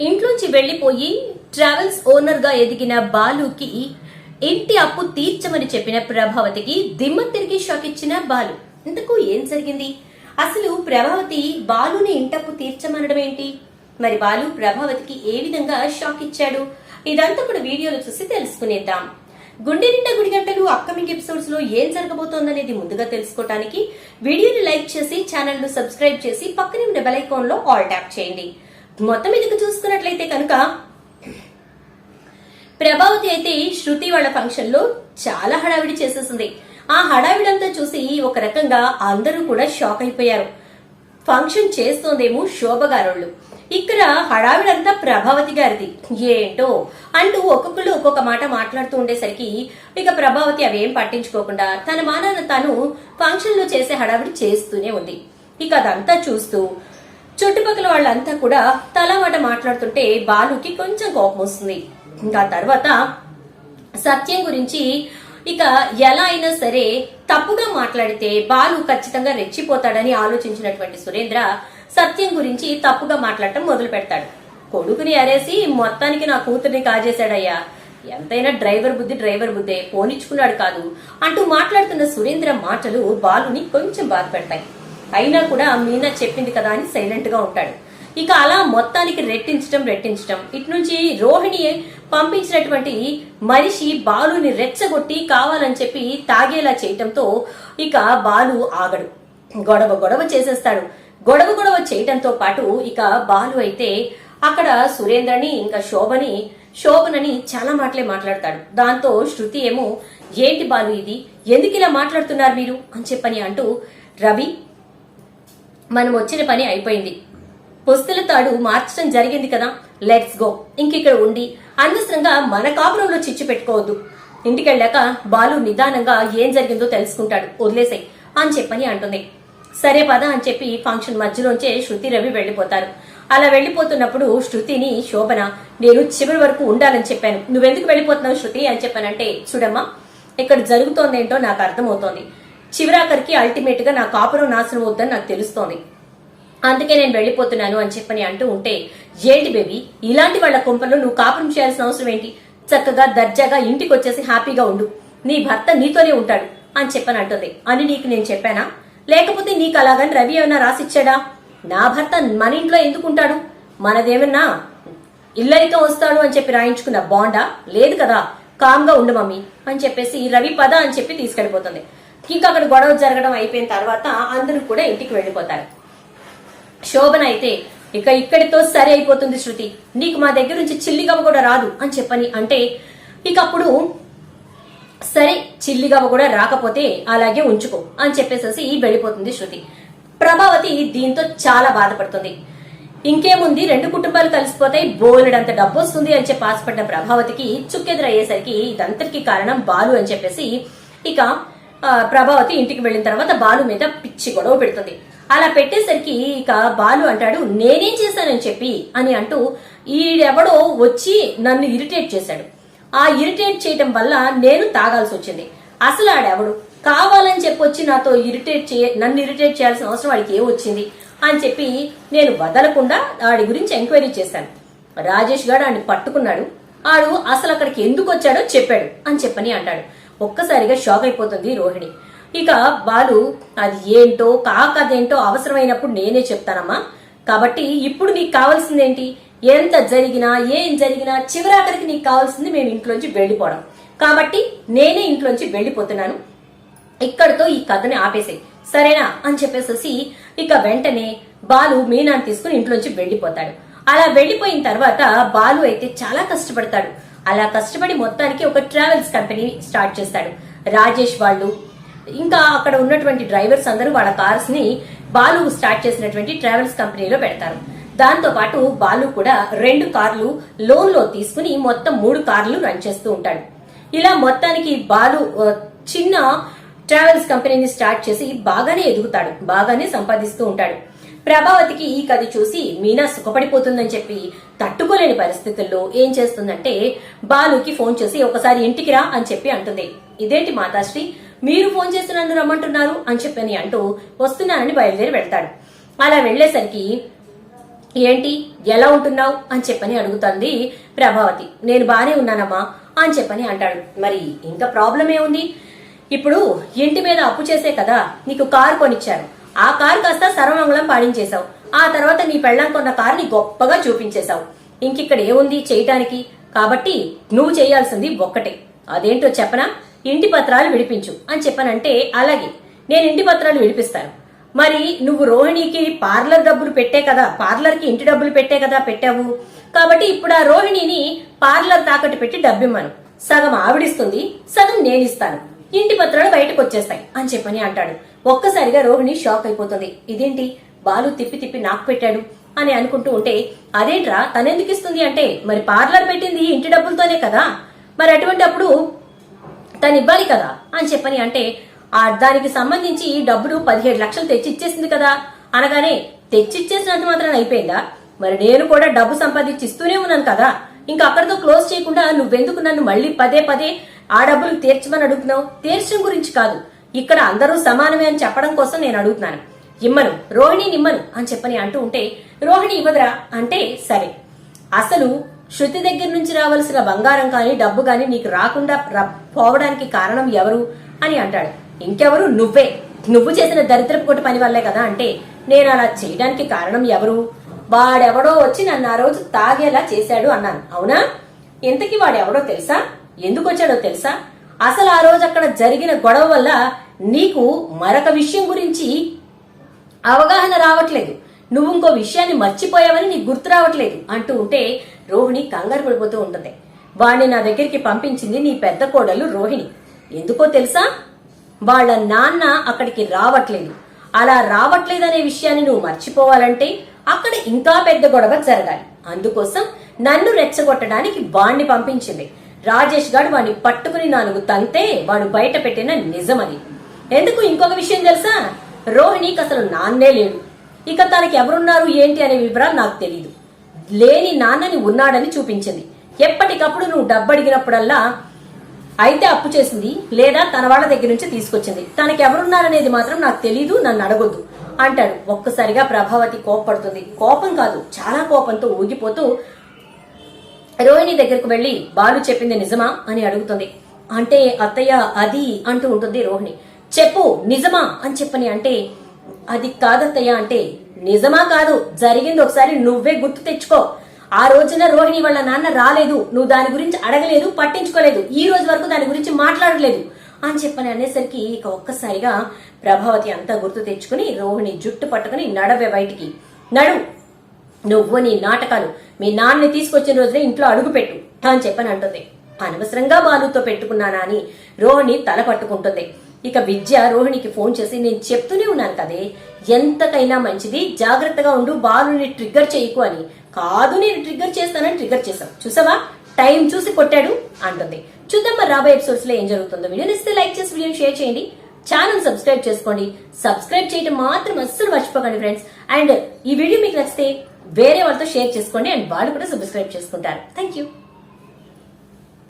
ఇంట్లోంచి వెళ్ళిపోయి ట్రావెల్స్ ఓనర్గా ఎదిగిన బాలుకి ఇంటి అప్పు తీర్చమని చెప్పిన ప్రభావతికి దిమ్మ తిరిగి షాక్ ఇచ్చిన బాలు. ఇంతకు ఏం జరిగింది? అసలు ప్రభావతి బాలుని ఇంటప్పు తీర్చమనడం ఏంటి? మరి బాలు ప్రభావతికి ఏ విధంగా షాక్ ఇచ్చాడు? ఇదంతా కూడా వీడియోలో చూసి తెలుసుకునేద్దాం. గుండె నిండా గుడి గంటలు అప్కమింగ్ ఎపిసోడ్స్లో ఏం జరగబోతోందనేది ముందుగా తెలుసుకోవడానికి వీడియోని లైక్ చేసి ఛానల్ను సబ్స్క్రైబ్ చేసి పక్కనే ఉన్న బెల్ ఐకాన్లో ఆల్ ట్యాప్ చేయండి. మొత్తం మీదకి చూసుకున్నట్లయితే కనుక ప్రభావతి అయితే శృతి వాళ్ళ ఫంక్షన్లో చాలా హడావిడి చేసేసింది. ఆ హడావిడంతా చూసి ఒక రకంగా అందరూ కూడా షాక్ అయిపోయారు. ఫంక్షన్ చేస్తోందేమో శోభ గారోళ్ళు. ఇక్కడ హడావిడంతా ప్రభావతి గారిది. ఏంటో? అంటూ ఒక్కొక్కరు ఒక్కొక్క మాట మాట్లాడుతూ ఉండేసరికి ఇక ప్రభావతి అవేం పట్టించుకోకుండా తన మానాన తను ఫంక్షన్లో చేసే హడావిడి చేస్తూనే ఉంది. ఇక అదంతా చూస్తూ చుట్టుపక్కల వాళ్ళంతా కూడా తలవాట మాట్లాడుతుంటే బాలుకి కొంచెం కోపం వస్తుంది. ఇంకా తర్వాత సత్యం గురించి ఇక ఎలా అయినా సరే తప్పుగా మాట్లాడితే బాలు ఖచ్చితంగా రెచ్చిపోతాడని ఆలోచించినటువంటి సురేంద్ర సత్యం గురించి తప్పుగా మాట్లాడటం మొదలు పెడతాడు. కొడుకుని అరేసి మొత్తానికి నా కూతుర్ని కాజేశాడయ్యా. ఎంతైనా డ్రైవర్ బుద్ధి డ్రైవర్ బుద్ధే పోనిచ్చుకున్నాడు కాదు అంటూ మాట్లాడుతున్న సురేంద్ర మాటలు బాలుని కొంచెం బాధ పెడతాయి. అయినా కూడా మీనా చెప్పింది కదా అని సైలెంట్గా ఉంటాడు. ఇక అలా మొత్తానికి రెట్టించడం రెట్టించడం. ఇటు నుంచి రోహిణి పంపించినటువంటి మనిషి బాలుని రెచ్చగొట్టి కావాలని చెప్పి తాగేలా చేయటంతో ఇక బాలు ఆగడు. గొడవ గొడవ చేసేస్తాడు. గొడవ గొడవ చేయటంతో పాటు ఇక బాలు అయితే అక్కడ సురేంద్రని ఇంకా శోభని శోభనని చాలా మాటలే మాట్లాడతాడు. దాంతో శృతి ఏమో ఏంటి బాలు ఇది? ఎందుకు ఇలా మాట్లాడుతున్నారు మీరు? అని చెప్పని అంటూ రవి మనం వచ్చిన పని అయిపోయింది. పుస్తల తాడు మార్చడం జరిగింది కదా. లెట్స్ గో ఇంకిక్కడ ఉండి అనవసరంగా మన కాపురంలో చిచ్చు పెట్టుకోవద్దు. ఇంటికెళ్ళాక బాలు నిదానంగా ఏం జరిగిందో తెలుసుకుంటాడు. వదిలేసాయి అని చెప్పని అంటుంది. సరే పద అని చెప్పి ఫంక్షన్ మధ్యలోంచే శృతి రవి వెళ్ళిపోతారు అలా వెళ్ళిపోతున్నప్పుడు శృతిని శోభన నేను చివరి వరకు ఉండాలని చెప్పాను. నువ్వెందుకు వెళ్ళిపోతున్నావు శృతి అని చెప్పానంటే చూడమ్మా ఇక్కడ జరుగుతోందేంటో నాకు అర్థమవుతోంది. చివరాఖరికి అల్టిమేట్గా నా కాపురం నాశనం అవుతుందని నాకు తెలుస్తోంది. అందుకే నేను వెళ్ళిపోతున్నాను అని చెప్పని అంటూ ఉంటే ఏంటి బేబీ ఇలాంటి వాళ్ళ కుంపలో నువ్వు కాపురం చేయాల్సిన అవసరం ఏంటి? చక్కగా దర్జాగా ఇంటికి వచ్చేసి హ్యాపీగా ఉండు. నీ భర్త నీతోనే ఉంటాడు అని చెప్పని అంటుంది. అని నీకు నేను చెప్పానా? లేకపోతే నీకు అలాగని రవి ఏమైనా రాసిచ్చాడా? నా భర్త మన ఇంట్లో ఎందుకు ఉంటాడు? మనదేమన్నా ఇల్లరికం వస్తాడు అని చెప్పి రాయించుకున్న బాండా లేదు కదా? కామ్గా ఉండు మమ్మీ అని చెప్పేసి రవి పద అని చెప్పి తీసుకెళ్ళిపోతుంది ఇంకా అక్కడ గొడవ జరగడం అయిపోయిన తర్వాత అందరూ కూడా ఇంటికి వెళ్ళిపోతారు. శోభన అయితే ఇక ఇక్కడితో సరి అయిపోతుంది శృతి. నీకు మా దగ్గర నుంచి చిల్లిగవ కూడా రాదు అని చెప్పని అంటే ఇక అప్పుడు సరే చిల్లిగవ కూడా రాకపోతే అలాగే ఉంచుకో అని చెప్పేసేసి వెళ్ళిపోతుంది శృతి. ప్రభావతి దీంతో చాలా బాధపడుతుంది. ఇంకేముంది? రెండు కుటుంబాలు కలిసిపోతాయి బోలెడంత డబ్బు వస్తుంది అని చెప్పి ఆశపడ్డ ప్రభావతికి చుక్కెదురయ్యేసరికి ఇదంతటికి కారణం బాలు అని చెప్పేసి ఇక ప్రభావతి ఇంటికి వెళ్ళిన తర్వాత బాలు మీద పిచ్చి గొడవ పెడుతుంది. అలా పెట్టేసరికి ఇక బాలు అంటాడు నేనేం చేశానని చెప్పి అని అంటూ ఈడెవడో వచ్చి నన్ను ఇరిటేట్ చేశాడు. ఆ ఇరిటేట్ చేయటం వల్ల నేను తాగాల్సి వచ్చింది. అసలు ఆడెవడు? కావాలని చెప్పి వచ్చి నాతో ఇరిటేట్ చేయ నన్ను ఇరిటేట్ చేయాల్సిన అవసరం వాడికి ఏం వచ్చింది? అని చెప్పి నేను వదలకుండా వాడి గురించి ఎంక్వైరీ చేశాను. రాజేష్ గారు ఆడిని పట్టుకున్నాడు. ఆడు అసలు అక్కడికి ఎందుకు వచ్చాడో చెప్పాడు అని చెప్పని అంటాడు. ఒక్కసారిగా షాక్ అయిపోతుంది రోహిణి. ఇక బాలు అది ఏంటో కాకదేంటో అవసరమైనప్పుడు నేనే చెప్తానమ్మా. కాబట్టి ఇప్పుడు నీకు కావాల్సిందేంటి? ఎంత జరిగినా ఏం జరిగినా చివరాఖరికి నీకు కావాల్సింది మేము ఇంట్లోంచి వెళ్ళిపోవడం. కాబట్టి నేనే ఇంట్లోంచి వెళ్ళిపోతున్నాను. ఇక్కడితో ఈ కథని ఆపేసాయి. సరేనా? అని చెప్పేసి ఇక వెంటనే బాలు మీనాన్ని తీసుకుని ఇంట్లోంచి వెళ్ళిపోతాడు. అలా వెళ్ళిపోయిన తర్వాత బాలు అయితే చాలా కష్టపడతాడు. అలా కష్టపడి మొత్తానికి ఒక ట్రావెల్స్ కంపెనీ స్టార్ట్ చేస్తాడు రాజేష్ వాళ్ళు. ఇంకా అక్కడ ఉన్నటువంటి డ్రైవర్స్ అందరూ వాళ్ళ కార్స్ని బాలు స్టార్ట్ చేసినటువంటి ట్రావెల్స్ కంపెనీలో పెడతారు. దాంతో పాటు బాలు కూడా రెండు కార్లు లోన్లో తీసుకుని మొత్తం మూడు కార్లు రన్ చేస్తూ ఉంటాడు. ఇలా మొత్తానికి బాలు చిన్న ట్రావెల్స్ కంపెనీని స్టార్ట్ చేసి బాగానే ఎదుగుతాడు. బాగానే సంపాదిస్తూ ఉంటాడు. ప్రభావతికి ఈ కథ చూసి మీనా సుఖపడిపోతుందని చెప్పి తట్టుకోలేని పరిస్థితుల్లో ఏం చేస్తుందంటే బాలుకి ఫోన్ చేసి ఒకసారి ఇంటికి రా అని చెప్పి అంటుంది. ఇదేంటి మాతాశ్రీ? మీరు ఫోన్ చేసి నన్ను రమ్మంటున్నారు అని చెప్పని అంటూ వస్తున్నానని బయలుదేరి వెళ్తాడు. అలా వెళ్ళేసరికి ఏంటి? ఎలా ఉంటున్నావు? అని చెప్పని అడుగుతుంది ప్రభావతి. నేను బానే ఉన్నానమ్మా అని చెప్పని అంటాడు. మరి ఇంకా ప్రాబ్లం ఏముంది? ఇప్పుడు ఇంటి మీద అప్పు చేసే కదా నీకు కారు కొనిచ్చారు. ఆ కారు కాస్త సర్వమంగళం పాడించేశావు. ఆ తర్వాత నీ పెళ్ళం కొన్న కారుని గొప్పగా చూపించేశావు. ఇంకిక్కడ ఏముంది చేయటానికి? కాబట్టి నువ్వు చేయాల్సింది ఒక్కటే. అదేంటో చెప్పనా? ఇంటి పత్రాలు విడిపించు అని చెప్పనంటే అలాగే నేను ఇంటి పత్రాలు విడిపిస్తాను. మరి నువ్వు రోహిణికి పార్లర్ డబ్బులు పెట్టే కదా పార్లర్కి ఇంటి డబ్బులు పెట్టే కదా పెట్టావు? కాబట్టి ఇప్పుడు ఆ రోహిణిని పార్లర్ తాకట్టు పెట్టి డబ్బిమ్మను. సగం ఆవిడిస్తుంది సగం నేనిస్తాను. ఇంటి పత్రాలు బయటకు వచ్చేస్తాయి అని చెప్పని అంటాడు. ఒక్కసారిగా రోహిణి షాక్ అయిపోతుంది. ఇదేంటి? బాలు తిప్పి తిప్పి నాకు పెట్టాడు అని అనుకుంటూ ఉంటే అదేంట్రా? తనెందుకు ఇస్తుంది అంటే మరి పార్లర్ పెట్టింది ఇంటి డబ్బులతోనే కదా? మరి అటువంటి అప్పుడు తను ఇవ్వాలి కదా? అని చెప్పని అంటే ఆ దానికి సంబంధించి ఈ డబ్బులు పదిహేడు లక్షలు తెచ్చిచ్చేసింది కదా? అనగానే తెచ్చిచ్చేసినంత మాత్రం అయిపోయిందా? మరి నేను కూడా డబ్బు సంపాదించి ఇస్తూనే ఉన్నాను కదా? ఇంకా అక్కడితో క్లోజ్ చేయకుండా నువ్వెందుకు నన్ను మళ్ళీ పదే పదే ఆ డబ్బులు తీర్చమని అడుగుతున్నావు? తీర్చడం గురించి కాదు. ఇక్కడ అందరూ సమానమే అని చెప్పడం కోసం నేను అడుగుతున్నాను. ఇమ్మను రోహిణి నిమ్మను అని చెప్పని అంటూ ఉంటే రోహిణి ఇవ్వదురా అంటే సరే. అసలు శృతి దగ్గర నుంచి రావాల్సిన బంగారం కానీ డబ్బు కానీ నీకు రాకుండా పోవడానికి కారణం ఎవరు అని అంటాడు. ఇంకెవరు? నువ్వే. నువ్వు చేసిన దరిద్రపు కొట్టు పని వల్లే కదా అంటే నేను అలా చేయడానికి కారణం ఎవరు? వాడెవడో వచ్చి నన్ను ఆ రోజు తాగేలా చేశాడు అన్నాను. అవునా? ఇంతకీ వాడెవడో తెలుసా? ఎందుకు వచ్చాడో తెలుసా? అసలు ఆ రోజు అక్కడ జరిగిన గొడవ వల్ల నీకు మరొక విషయం గురించి అవగాహన రావట్లేదు. నువ్వు ఇంకో విషయాన్ని మర్చిపోయావని నీకు గుర్తు రావట్లేదు అంటూ ఉంటే రోహిణి కంగారు పడిపోతూ ఉంటుంది. వాణ్ణి నా దగ్గరికి పంపించింది నీ పెద్ద కోడలు రోహిణి. ఎందుకో తెలుసా? వాళ్ళ నాన్న అక్కడికి రావట్లేదు. అలా రావట్లేదనే విషయాన్ని నువ్వు మర్చిపోవాలంటే అక్కడ ఇంకా పెద్ద గొడవ జరగాలి. అందుకోసం నన్ను రెచ్చగొట్టడానికి వాణ్ణి పంపించింది. రాజేష్ గారు వాణ్ణి పట్టుకుని నాలుగు తంతే వాడు బయట పెట్టిన నిజమని ఎందుకు ఇంకొక విషయం తెలుసా? రోహిణికి అసలు నాన్నే లేడు. ఇక తనకి ఎవరున్నారు ఏంటి అనే వివరాలు నాకు తెలియదు లేని నాన్నని ఉన్నాడని చూపించింది. ఎప్పటికప్పుడు నువ్వు డబ్బు అడిగినప్పుడల్లా అయితే అప్పు చేసింది లేదా తన వాళ్ళ దగ్గర నుంచి తీసుకొచ్చింది. తనకి ఎవరున్నారనేది మాత్రం నాకు తెలీదు నన్ను అడగొద్దు. అంటాడు ఒక్కసారిగా ప్రభావతి కోపడుతుంది కోపం కాదు చాలా కోపంతో ఊగిపోతూ రోహిణి దగ్గరకు వెళ్ళి బాలు చెప్పింది నిజమా? అని అడుగుతుంది. అంటే అత్తయ్య అది అంటూ ఉంటుంది రోహిణి. చెప్పు నిజమా? అని చెప్పని అంటే అది కాదత్తయ్య అంటే నిజమా కాదు. జరిగింది ఒకసారి నువ్వే గుర్తు తెచ్చుకో. ఆ రోజున రోహిణి వాళ్ళ నాన్న రాలేదు. నువ్వు దాని గురించి అడగలేదు పట్టించుకోలేదు. ఈ రోజు వరకు దాని గురించి మాట్లాడలేదు. అని చెప్పని అనేసరికి ఇక ఒక్కసారిగా ప్రభావతి అంతా గుర్తు తెచ్చుకుని రోహిణి జుట్టు పట్టుకుని నడవే బయటికి. నడు నువ్వు నీ నాటకాలు మీ నాన్నని తీసుకొచ్చిన రోజునే ఇంట్లో అడుగుపెట్టు అని చెప్పని అంటుంది. అనవసరంగా బాలుతో పెట్టుకున్నానా అని రోహిణి తల పట్టుకుంటుంది. ఇక విద్య రోహిణికి ఫోన్ చేసి నేను చెప్తూనే ఉన్నాను కదే ఎంతకైనా మంచిది జాగ్రత్తగా ఉండు బాలుని ట్రిగ్గర్ చేయకు అని. కాదు నేను ట్రిగ్గర్ చేస్తానని ట్రిగ్గర్ చేశావు. చూసావా? టైం చూసి కొట్టాడు అంటుంది. చూద్దాం మరి రాబోయే ఎపిసోడ్స్లో ఏం జరుగుతుందో. వీడియో ఇస్తే లైక్ చేసి వీడియో షేర్ చేయండి. ఛానల్ సబ్స్క్రైబ్ చేసుకోండి. సబ్స్క్రైబ్ చేయడం మాత్రం అస్సలు మర్చిపోకండి ఫ్రెండ్స్ అండ్ ఈ వీడియో మీకు నచ్చితే వేరే వాళ్ళతో షేర్ చేసుకోండి. అండ్ వాళ్ళు కూడా సబ్స్క్రైబ్ చేసుకుంటారు. Thank you